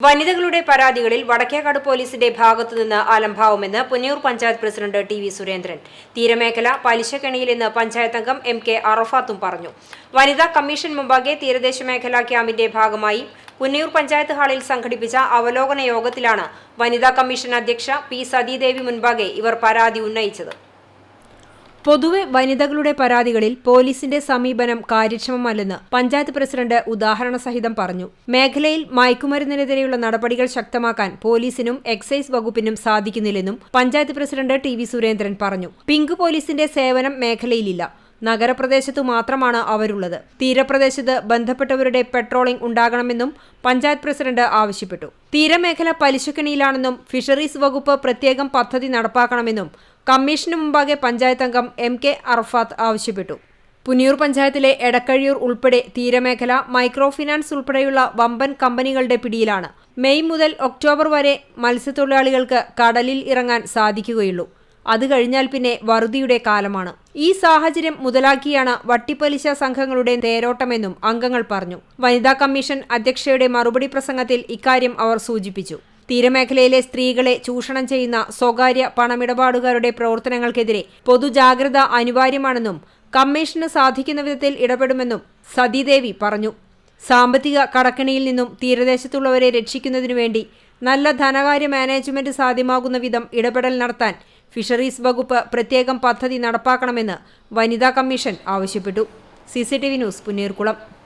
വനിതകളുടെ പരാതികളിൽ വടക്കേക്കാട് പോലീസിന്റെ ഭാഗത്തുനിന്ന് ആലംഭാവുമെന്ന് Punnayur panchayat president T V Surendran. തീരമേഖല പലിശക്കെണിയിൽ ഇന്ന് പഞ്ചായത്ത് അംഗം എം കെ അറഫാത്തും പറഞ്ഞു. വനിതാ കമ്മീഷൻ മുമ്പാകെ തീരദേശ മേഖലാ ക്യാമ്പിന്റെ ഭാഗമായി പുന്നയൂർ പഞ്ചായത്ത് ഹാളിൽ സംഘടിപ്പിച്ച അവലോകന യോഗത്തിലാണ് വനിതാ കമ്മീഷൻ അധ്യക്ഷ പി സതീദേവി മുൻപാകെ ഇവർ പരാതി ഉന്നയിച്ചത്. പൊതുവെ വനിതകളുടെ പരാതികളിൽ പോലീസിന്റെ സമീപനം കാര്യക്ഷമമല്ലെന്ന് പഞ്ചായത്ത് പ്രസിഡന്റ് ഉദാഹരണ സഹിതം പറഞ്ഞു. മേഖലയിൽ മയക്കുമരുന്നിനെതിരെയുള്ള നടപടികൾ ശക്തമാക്കാൻ പോലീസിനും എക്സൈസ് വകുപ്പിനും സാധിക്കുന്നില്ലെന്നും panchayat president T V Surendran പറഞ്ഞു. പിങ്ക് പോലീസിന്റെ സേവനം മേഖലയിലില്ല. നഗരപ്രദേശത്തു മാത്രമാണ് അവരുള്ളത്. തീരപ്രദേശത്ത് ബന്ധപ്പെട്ടവരുടെ പെട്രോളിംഗ് ഉണ്ടാകണമെന്നും പഞ്ചായത്ത് പ്രസിഡന്റ് ആവശ്യപ്പെട്ടു. തീരമേഖല പലിശക്കിണിയിലാണെന്നും ഫിഷറീസ് വകുപ്പ് പ്രത്യേകം പദ്ധതി നടപ്പാക്കണമെന്നും കമ്മീഷന് മുമ്പാകെ പഞ്ചായത്ത് അംഗം എം കെ അർഫാത്ത് ആവശ്യപ്പെട്ടു. പുനിയൂർ പഞ്ചായത്തിലെ എടക്കഴിയൂർ ഉൾപ്പെടെ തീരമേഖല മൈക്രോ ഫിനാൻസ് ഉൾപ്പെടെയുള്ള വമ്പൻ കമ്പനികളുടെ പിടിയിലാണ്. മെയ് മുതൽ ഒക്ടോബർ വരെ മത്സ്യത്തൊഴിലാളികൾക്ക് കടലിൽ ഇറങ്ങാൻ സാധിക്കുകയുള്ളൂ. അത് കഴിഞ്ഞാൽ പിന്നെ വറുതിയുടെ കാലമാണ്. ഈ സാഹചര്യം മുതലാക്കിയാണ് വട്ടിപ്പലിശ സംഘങ്ങളുടെ തേരോട്ടമെന്നും അംഗങ്ങൾ പറഞ്ഞു. വനിതാ കമ്മീഷൻ അധ്യക്ഷയുടെ മറുപടി പ്രസംഗത്തിൽ ഇക്കാര്യം അവർ സൂചിപ്പിച്ചു. തീരമേഖലയിലെ സ്ത്രീകളെ ചൂഷണം ചെയ്യുന്ന സ്വകാര്യ പണമിടപാടുകാരുടെ പ്രവർത്തനങ്ങൾക്കെതിരെ പൊതുജാഗ്രത അനിവാര്യമാണെന്നും കമ്മീഷന് സാധിക്കുന്ന വിധത്തിൽ ഇടപെടുമെന്നും സതീദേവി പറഞ്ഞു. സാമ്പത്തിക കടക്കണിയിൽ നിന്നും തീരദേശത്തുള്ളവരെ രക്ഷിക്കുന്നതിനു വേണ്ടി നല്ല ധനകാര്യ മാനേജ്മെന്റ് സാധ്യമാകുന്ന വിധം ഇടപെടൽ നടത്താൻ ഫിഷറീസ് വകുപ്പ് പ്രത്യേകം പദ്ധതി നടപ്പാക്കണമെന്ന് വനിതാ കമ്മീഷൻ ആവശ്യപ്പെട്ടു. C news Punneerkulam